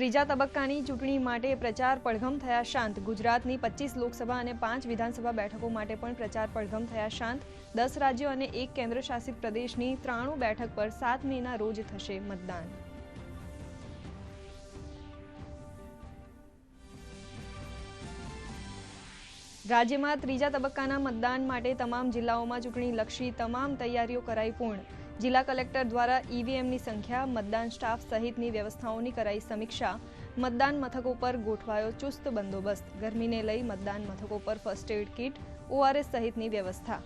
ત્રીજા તબક્કાની ચૂંટણી માટે પ્રચાર પડઘમ થયા શાંત. ગુજરાતની પચીસ લોકસભા અને પાંચ વિધાનસભા બેઠકો માટે પણ પ્રચાર પડઘમ થયા શાંત. દસ રાજ્યો અને એક કેન્દ્રશાસિત પ્રદેશની ત્રાણું બેઠક પર સાત મેના રોજ થશે મતદાન. રાજ્યમાં ત્રીજા તબક્કાના મતદાન માટે તમામ જિલ્લાઓમાં ચૂંટણીલક્ષી તમામ તૈયારીઓ કરાઈ પૂર્ણ. જિલ્લા કલેક્ટર દ્વારા ઈવીએમની સંખ્યા, મતદાન સ્ટાફ સહિતની વ્યવસ્થાઓની કરાઈ સમીક્ષા, મતદાન મથકો પર ગોઠવાયો ચુસ્ત બંદોબસ્ત, ગરમીને લઈ મતદાન મથકો પર ફર્સ્ટ એડ કિટ, ઓઆરએસ સહિતની વ્યવસ્થા.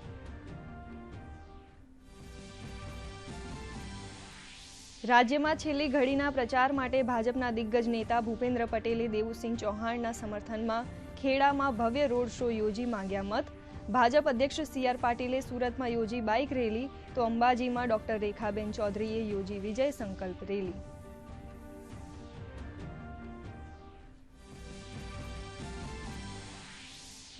રાજ્યમાં છેલ્લી ઘડીના પ્રચાર માટે ભાજપના દિગ્ગજ નેતા ભૂપેન્દ્ર પટેલે દેવુસિંહ ચૌહાણના સમર્થનમાં ખેડામાં ભવ્ય રોડ શો યોજી માંગ્યા મત. ભાજપ અધ્યક્ષ સી આર પાટીલે સુરતમાં યોજી બાઇક રેલી, તો અંબાજીમાં ડોક્ટર રેખાબેન ચૌધરીએ યોજી વિજય સંકલ્પ રેલી.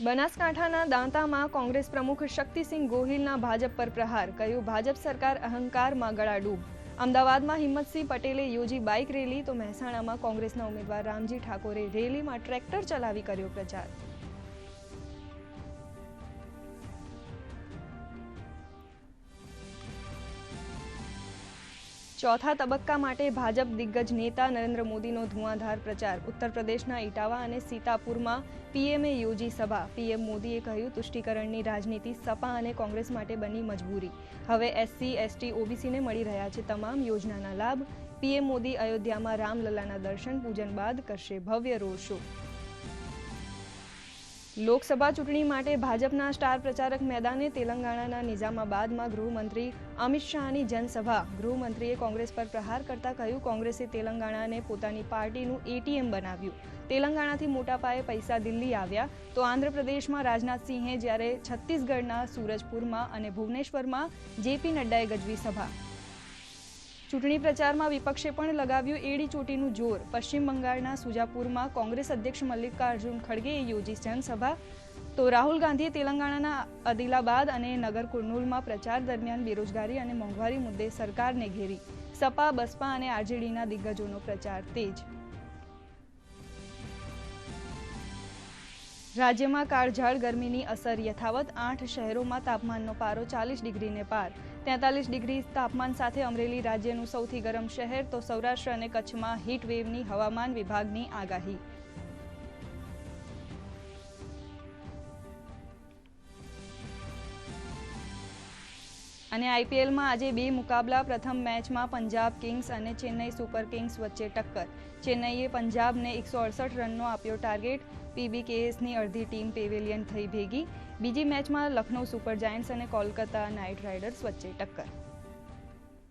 બનાસકાંઠાના દાંતામાં કોંગ્રેસ પ્રમુખ શક્તિસિંહ ગોહિલના ભાજપ પર પ્રહાર, કહ્યું, ભાજપ સરકાર અહંકારમાં ગળાડૂબ અમદાવાદમાં હિંમતસિંહ પટેલે યોજી બાઇક રેલી, તો મહેસાણામાં કોંગ્રેસના ઉમેદવાર રામજી ઠાકોરે રેલીમાં ટ્રેક્ટર ચલાવી કર્યો પ્રચાર. ચોથા તબક્કા માટે ભાજપ દિગ્ગજ નેતા નરેન્દ્ર મોદીનો ધુઆંધાર પ્રચાર. ઉત્તર પ્રદેશના ઇટાવા અને સીતાપુરમાં પીએમએ યોજી સભા. પીએમ મોદીએ કહ્યું, તુષ્ટિકરણની રાજનીતિ સપા અને કોંગ્રેસ માટે બની મજબૂરી. હવે એસસી, એસટી, ઓબીસીને મળી રહ્યા છે તમામ યોજનાના લાભ. પીએમ મોદી અયોધ્યામાં રામલલ્લાના દર્શન પૂજન બાદ કરશે ભવ્ય રોડ શો. લોકસભા ચૂંટણી માટે ભાજપના સ્ટાર પ્રચારક મેદાને તેલંગાણાના નિઝામાબાદમાં ગૃહમંત્રી અમિત શાહની જનસભા. ગૃહમંત્રીએ કોંગ્રેસ પર પ્રહાર કરતા કહ્યું, કોંગ્રેસે તેલંગાણાને પોતાની પાર્ટીનું એટીએમ બનાવ્યું. તેલંગાણાથી મોટા પાયે પૈસા દિલ્હી આવ્યા. તો આંધ્રપ્રદેશમાં રાજનાથસિંહે જ્યારે છત્તીસગઢના સૂરજપુરમાં અને ભુવનેશ્વરમાં જેપી નડ્ડાએ ગજવી સભા. ચૂંટણી પ્રચારમાં વિપક્ષે પણ લગાવ્યું એડી ચોટીનું જોર. પશ્ચિમ બંગાળના સુજાપુરમાં કોંગ્રેસ અધ્યક્ષ મલ્લિકાર્જુન ખડગેએ યોજી જનસભા. તો રાહુલ ગાંધીએ તેલંગાણાના અદિલાબાદ અને નગર કુર્નૂલમાં પ્રચાર દરમિયાન બેરોજગારી અને મોંઘવારી મુદ્દે સરકારને ઘેરી. સપા, બસપા અને આરજેડીના દિગ્ગજોનો પ્રચાર તેજ. રાજ્યમાં કાળઝાળ ગરમીની અસર યથાવત આઠ શહેરોમાં તાપમાનનો પારો ચાલીસ ડિગ્રીને પાર. તેતાલીસ ડિગ્રી તાપમાન સાથે અમરેલી રાજ્યનું સૌથી ગરમ શહેર તો સૌરાષ્ટ્ર અને કચ્છમાં હીટ વેવની હવામાન વિભાગની આગાહી. અને આઈપીએલમાં આજે બે મુકાબલા. પ્રથમ મેચમાં પંજાબ કિંગ્સ અને ચેન્નઈ સુપર કિંગ્સ વચ્ચે ટક્કર. ચેન્નઈએ પંજાબને એકસો અડસઠ રનનો આપ્યો ટાર્ગેટ. પીબીકેએસની અડધી ટીમ પેવેલિયન થઈ ભેગી. બીજી મેચમાં લખનૌ સુપર જાયન્ટ્સ અને કોલકાતા નાઇટ રાઇડર્સ વચ્ચે ટક્કર.